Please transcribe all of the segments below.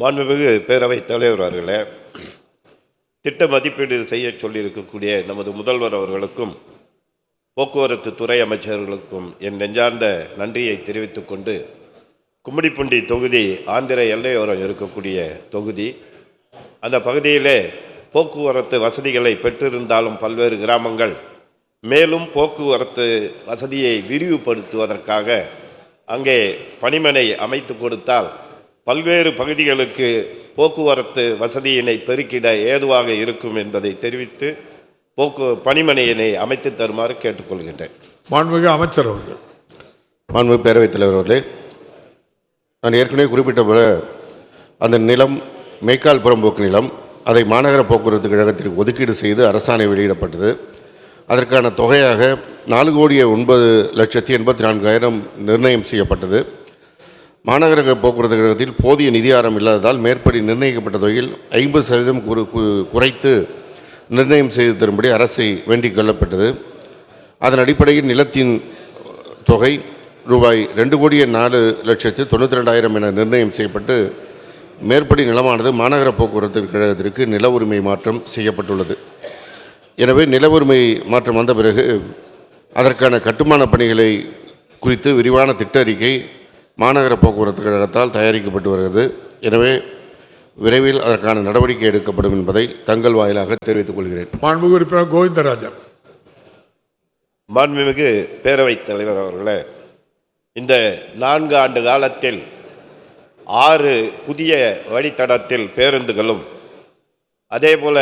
மாண்புமிகு பேரவைத் தலைவர் அவர்களே திட்ட மதிப்பீடு செய்ய சொல்லியிருக்கக்கூடிய நமது முதல்வர் அவர்களுக்கும் போக்குவரத்து துறை அமைச்சர்களுக்கும் என் நெஞ்சார்ந்த நன்றியை தெரிவித்துக் கொண்டு கும்மிடிப்பூண்டி தொகுதி ஆந்திர எல்லையோரம் இருக்கக்கூடிய தொகுதி அந்த பகுதியிலே போக்குவரத்து வசதிகளை பெற்றிருந்தாலும் பல்வேறு கிராமங்கள் மேலும் போக்குவரத்து வசதியை விரிவுபடுத்துவதற்காக அங்கே பணிமனை அமைத்து கொடுத்தால் பல்வேறு பகுதிகளுக்கு போக்குவரத்து வசதியினை பெருக்கிட ஏதுவாக இருக்கும் என்பதை தெரிவித்து போக்கு பணிமனையினை அமைத்து தருமாறு கேட்டுக்கொள்கின்றேன். மாண்புமிகு அமைச்சர் அவர்கள். மாண்பு பேரவைத் தலைவர் அவர்களே நான் ஏற்கனவே குறிப்பிட்ட போல அந்த நிலம் மேய்க்கால் புறம்போக்கு நிலம் அதை மாநகர போக்குவரத்து கழகத்திற்கு ஒதுக்கீடு செய்து அரசாணை வெளியிடப்பட்டது. அதற்கான தொகையாக நாலு கோடியே ஒன்பது லட்சத்தி எண்பத்தி நான்காயிரம் நிர்ணயம் செய்யப்பட்டது. மாநகர போக்குவரத்து கழகத்தில் போதிய நிதி ஆரம் இல்லாததால் மேற்படி நிர்ணயிக்கப்பட்ட தொகையில் ஐம்பது சதவீதம் குறு கு- குறைத்து நிர்ணயம் செய்து தரும்படி அரசை வேண்டிக் கொள்ளப்பட்டது. அதன் அடிப்படையில் நிலத்தின் தொகை ரூபாய் ரெண்டு கோடியே நாலு லட்சத்து தொண்ணூற்றி ரெண்டாயிரம் என நிர்ணயம் செய்யப்பட்டு மேற்படி நிலமானது மாநகர போக்குவரத்து கழகத்திற்கு நில உரிமை மாற்றம் செய்யப்பட்டுள்ளது. எனவே நில உரிமை மாற்றம் வந்த பிறகு அதற்கான கட்டுமான பணிகளை குறித்து விரிவான திட்ட அறிக்கை மாநகர போக்குவரத்து கழகத்தால் தயாரிக்கப்பட்டு வருகிறது. எனவே விரைவில் அதற்கான நடவடிக்கை எடுக்கப்படும் என்பதை தங்கள் வாயிலாக தெரிவித்துக் கொள்கிறேன். மாண்புமிகு உறுப்பினர் கோவிந்தராஜன். மாண்புமிகு பேரவைத் தலைவர் அவர்களே இந்த நான்கு ஆண்டு காலத்தில் ஆறு புதிய வழித்தடத்தில் பேருந்துகளும் அதேபோல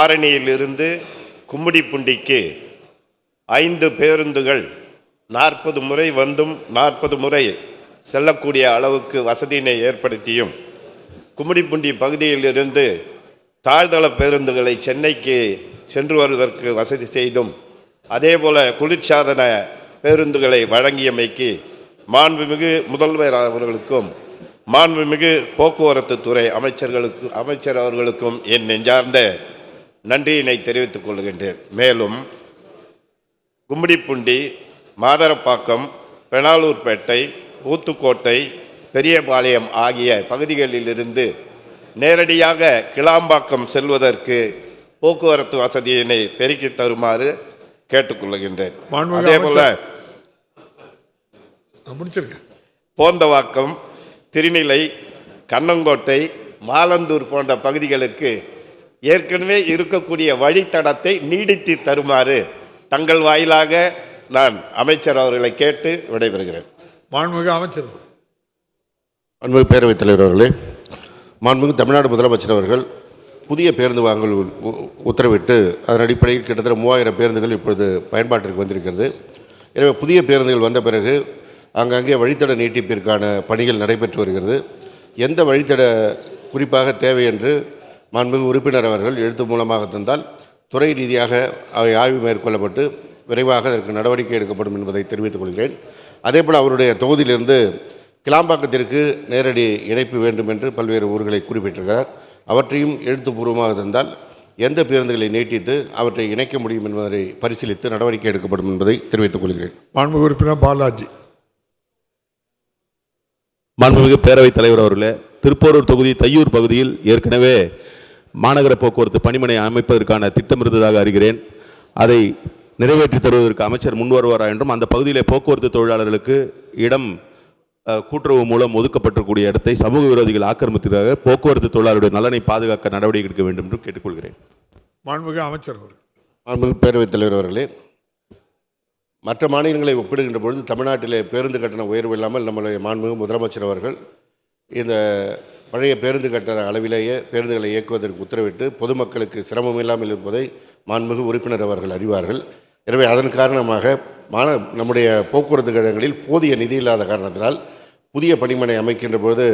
ஆரணியிலிருந்து கும்மிடிப்பூண்டிக்கு ஐந்து பேருந்துகள் நாற்பது முறை வந்தும் நாற்பது முறை செல்லக்கூடிய அளவுக்கு வசதியினை ஏற்படுத்தியும் கும்மிடிப்பூண்டி பகுதியிலிருந்து தாழ்தள பேருந்துகளை சென்னைக்கு சென்று வருவதற்கு வசதி செய்தும் அதேபோல குளிர்சாதன பேருந்துகளை வழங்கியமைக்கு மாண்புமிகு முதல்வர் அவர்களுக்கும் மாண்புமிகு போக்குவரத்து துறை அமைச்சர்களுக்கு அமைச்சர் அவர்களுக்கும் என் நெஞ்சார்ந்த நன்றியினை தெரிவித்துக் கொள்கின்றேன். மேலும் கும்மிடிப்பூண்டி மாதரப்பாக்கம் பெனாலூர்பேட்டை ஊத்துக்கோட்டை பெரியபாளையம் ஆகிய பகுதிகளிலிருந்து நேரடியாக கிளாம்பாக்கம் செல்வதற்கு போக்குவரத்து வசதியினை பெருக்கித் தருமாறு கேட்டுக்கொள்கின்றேன். நான் முடிச்சிருக்கேன். போந்தவாக்கம் திருநிலை கண்ணங்கோட்டை மாலந்தூர் போன்ற பகுதிகளுக்கு ஏற்கனவே இருக்கக்கூடிய வழித்தடத்தை நீடித்து தருமாறு தங்கள் வாயிலாக நான் அமைச்சர் அவர்களை கேட்டு விடைபெறுகிறேன். மாண்புமிகு அமைச்சர் மாண்புமிகு பேரவைத் தலைவர் அவர்களே மாண்புமிகு தமிழ்நாடு முதலமைச்சர் அவர்கள் புதிய பேருந்து வாங்கல் உத்தரவிட்டு அதன் அடிப்படையில் கிட்டத்தட்ட மூவாயிரம் பேருந்துகள் இப்பொழுது பயன்பாட்டிற்கு வந்திருக்கிறது. எனவே புதிய பேருந்துகள் வந்த பிறகு அங்கங்கே வழித்தட நீட்டிப்பிற்கான பணிகள் நடைபெற்று வருகிறது. எந்த வழித்தட குறிப்பாக தேவை என்று மாண்புமிகு உறுப்பினர் அவர்கள் எழுத்து மூலமாக தந்தால் துறை ரீதியாக அவை ஆய்வு மேற்கொள்ளப்பட்டு விரைவாக அதற்கு நடவடிக்கை எடுக்கப்படும் என்பதை தெரிவித்துக் கொள்கிறேன். அதேபோல் அவருடைய தொகுதியிலிருந்து கிளாம்பாக்கத்திற்கு நேரடி இணைப்பு வேண்டும் என்று பல்வேறு ஊர்களை குறிப்பிட்டிருக்கிறார். அவற்றையும் எழுத்துப்பூர்வமாக தந்தால் எந்த பேருந்துகளை நீட்டித்து அவற்றை இணைக்க முடியும் என்பதை பரிசீலித்து நடவடிக்கை எடுக்கப்படும் என்பதை தெரிவித்துக் கொள்கிறேன். மாண்புமிகு உறுப்பினர் பாலாஜி. மாண்புமிகு பேரவைத் தலைவர் அவர்களே திருப்போரூர் தொகுதி தையூர் பகுதியில் ஏற்கனவே மாநகர போக்குவரத்து பணிமனை அமைப்பதற்கான திட்டம் இருந்ததாக அறிகிறேன். அதை நிறைவேற்றி தருவதற்கு அமைச்சர் முன் வருவாரா என்றும் அந்த பகுதியிலே போக்குவரத்து தொழிலாளர்களுக்கு இடம் கூட்டுறவு மூலம் ஒதுக்கப்பட்டிருக்கக்கூடிய இடத்தை சமூக விரோதிகள் ஆக்கிரமித்திருக்கிறார்கள். போக்குவரத்து தொழிலாளருடைய நலனை பாதுகாக்க நடவடிக்கை எடுக்க வேண்டும் என்றும் கேட்டுக்கொள்கிறேன். மாண்புமிகு அமைச்சர் அவர்கள். மாண்புமிகு பேரவைத் தலைவர் அவர்களே மற்ற மாநிலங்களை ஒப்பிடுகின்ற பொழுது தமிழ்நாட்டிலே பேருந்து கட்டண உயர்வு இல்லாமல் நம்முடைய மாண்புமிகு முதலமைச்சர் அவர்கள் இந்த பழைய பேருந்து கட்டண அளவிலேயே பேருந்துகளை இயக்குவதற்கு உத்தரவிட்டு பொதுமக்களுக்கு சிரமம் இல்லாமல் இருப்பதை மாண்புமிகு உறுப்பினர் அவர்கள் அறிவார்கள். எனவே அதன் காரணமாக மான நம்முடைய போக்குவரத்து கழகங்களில் போதிய நிதி இல்லாத காரணத்தினால் புதிய பணிமனை அமைக்கின்ற போது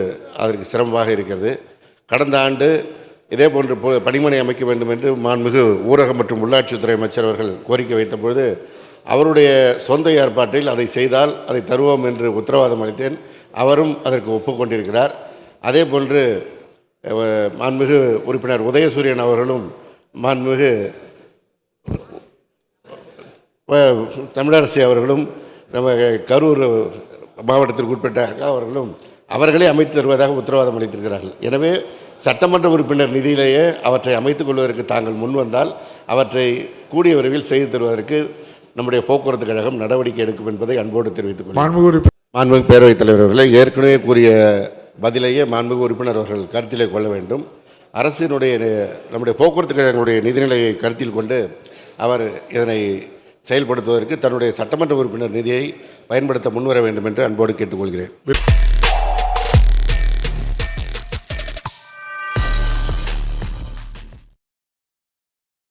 அதற்கு சிரமமாக இருக்கிறது. கடந்த ஆண்டு இதே போன்று பணிமனை அமைக்க வேண்டும் என்று மாண்புமிகு ஊரகம் மற்றும் உள்ளாட்சித்துறை அமைச்சர் அவர்கள் கோரிக்கை வைத்தபோது அவருடைய சொந்த ஏற்பாட்டில் அதை செய்தால் அதை தருவோம் என்று உத்தரவாதம் அளித்தேன். அவரும் அதற்கு ஒப்புக்கொண்டிருக்கிறார். அதே போன்று மாண்புமிகு உறுப்பினர் உதயசூரியன் அவர்களும் மாண்புமிகு தமிழரசி அவர்களும் நம்ம கரூர் மாவட்டத்திற்கு உட்பட்ட அவர்களும் அவர்களே அமைத்து தருவதாக உத்தரவாதம் அளித்திருக்கிறார்கள். எனவே சட்டமன்ற உறுப்பினர் நிதியிலேயே அவற்றை அமைத்துக் கொள்வதற்கு தாங்கள் முன் வந்தால் அவற்றை கூடிய விரைவில் செய்து தருவதற்கு நம்முடைய போக்குவரத்து கழகம் நடவடிக்கை எடுக்கும் என்பதை அன்போடு தெரிவித்துக் கொள்கிறேன். மாண்புமிகு பேரவைத் தலைவர் அவர்களே ஏற்கனவே கூறிய பதிலையே மாண்புமிகு உறுப்பினர் அவர்கள் கருத்திலே கொள்ள வேண்டும். அரசினுடைய நம்முடைய போக்குவரத்து கழகங்களுடைய நிதிநிலையை கருத்தில் கொண்டு அவர் இதனை செயல்படுத்துவதற்கு தன்னுடைய சட்டமன்ற உறுப்பினர் நிதியை பயன்படுத்த முன்வர வேண்டும் என்று அன்போடு கேட்டுக்கொள்கிறேன்.